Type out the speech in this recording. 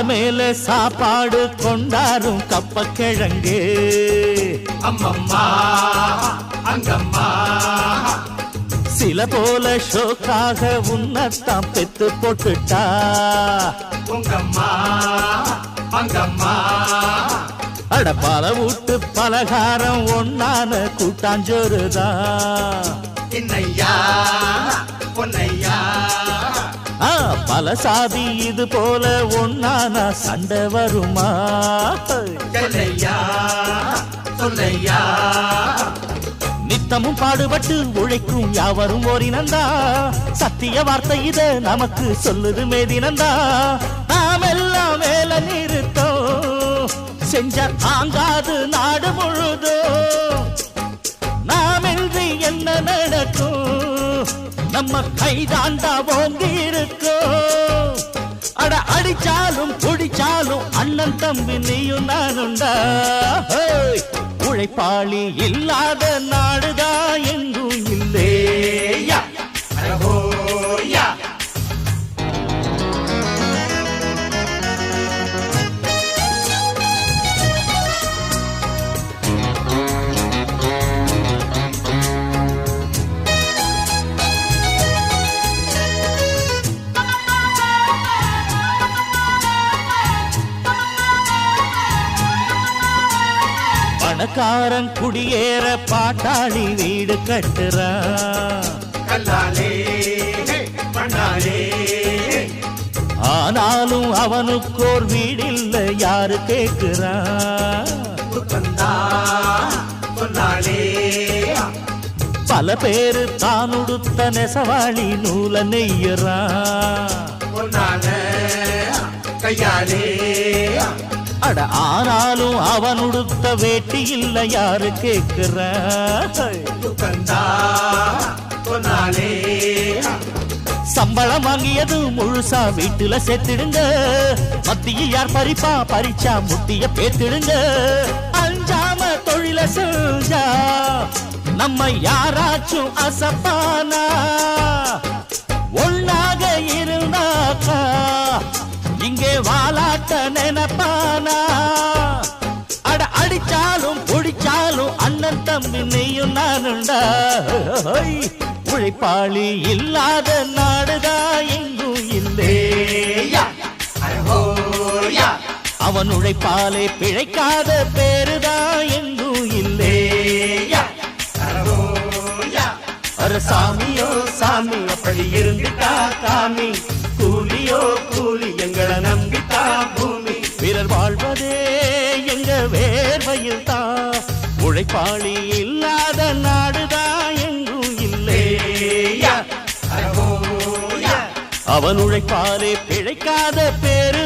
தலைமையில சாப்பாடு கொண்டாரும் கப்ப கிழங்கு அம்மம்மா அங்கம்மா. சில போல ஷோக்காக உன்னத்தான் பெத்து போட்டுட்டா. உங்கம்மா அங்கம்மா. அட பல வீட்டு பலகாரம் ஒன்னான கூட்டாஞ்சோறுதான். பொன்னையா. பல சாதி இது போல ஒன்னான சண்டை வருமா? சொல்லையா சொல்லையா? நித்தமும் பாடுபட்டு உழைக்கும் யாவரும் ஓரினந்தா. சத்திய வார்த்தை இத நமக்கு சொல்லுது மேதினந்தா நாம் எல்லாம் மேல நிறுத்தோம் செஞ்ச தாங்காது நாடு முழுதும் நாமின்றி என்ன நடக்கும்? நம்ம கைதாண்டா ஓங்கி இருக்கும் அட அடிச்சாலும் குடிச்சாலும் அண்ணன் தம்பி நீயும் நானுண்டா உழைப்பாளி இல்லாத நாடுதான் பணக்காரன் குடியேற பாட்டாளி வீடு கட்டுறான் கல்லாலே மண்ணாலே. ஆனாலும் அவனுக்கோர் வீடில்ல யாரு கேக்குறான் துக்கந்தா சொன்னாலே பல பேரு தான் உடுத்த நெசவாளி நூல பொன்னான கையாலே அட ஆனாலும் அவன் உடுத்த வேட்டி இல்ல யாரு சொன்னாலே சம்பளம் வாங்கியது முழுசா வீட்டுல சேர்த்திடுங்க. மத்தியில் யார் பறிப்பா பறிச்சா முட்டிய பேத்திடுங்க. அஞ்சாம தொழில செஞ்சா நம்ம யாராச்சும் அசப்பானா? வாலாட்ட நினைப்பானா? அட அடிச்சாலும் பிடிச்சாலும் அண்ணன் தம்பி நீயும் நானுண்டா. உழைப்பாளி இல்லாத நாடுதா எங்கும் இல்லையா அவன் உழைப்பாலே பிழைக்காத பேருதா எங்கும் இல்லையா சாமியோ சாமி அப்படி இருந்துட்டா காமி. கூலியோ கூலி எங்களை நம்பித்தா பூமி பிறர் வாழ்வதே எங்க வேர்வையில் தான் உழைப்பாளி இல்லாத நாடுதான் எங்கும் அழகோயா அவன் உழைப்பாலே பிழைக்காத பேர்